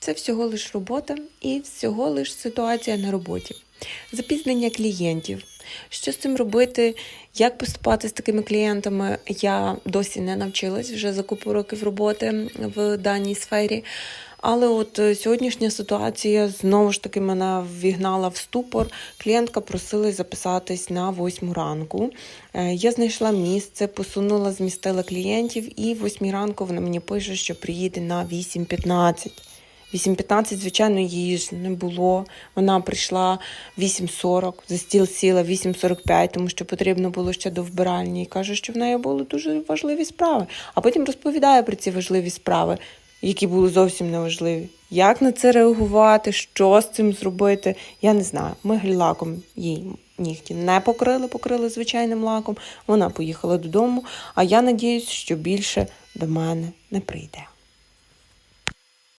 Це всього лиш робота і всього лиш ситуація на роботі. Запізнення клієнтів. Що з цим робити? Як поступати з такими клієнтами? Я досі не навчилась вже за купу років роботи в даній сфері. Але от е, сьогоднішня ситуація знову ж таки мене ввігнала в ступор. Клієнтка просила записатись на 8 ранку. Е, Я знайшла місце, посунула, змістила клієнтів, і в 8 ранку вона мені пише, що приїде на 8.15. 8.15, звичайно, її ж не було. Вона прийшла 8.40, за стіл сіла 8.45, тому що потрібно було ще до вбиральні. І каже, що в неї були дуже важливі справи. А потім розповідає про ці важливі справи, які були зовсім неважливі. Як на це реагувати, що з цим зробити, я не знаю. Ми гель-лаком їй нігті не покрили, покрили звичайним лаком. Вона поїхала додому, а я надіюсь, що більше до мене не прийде.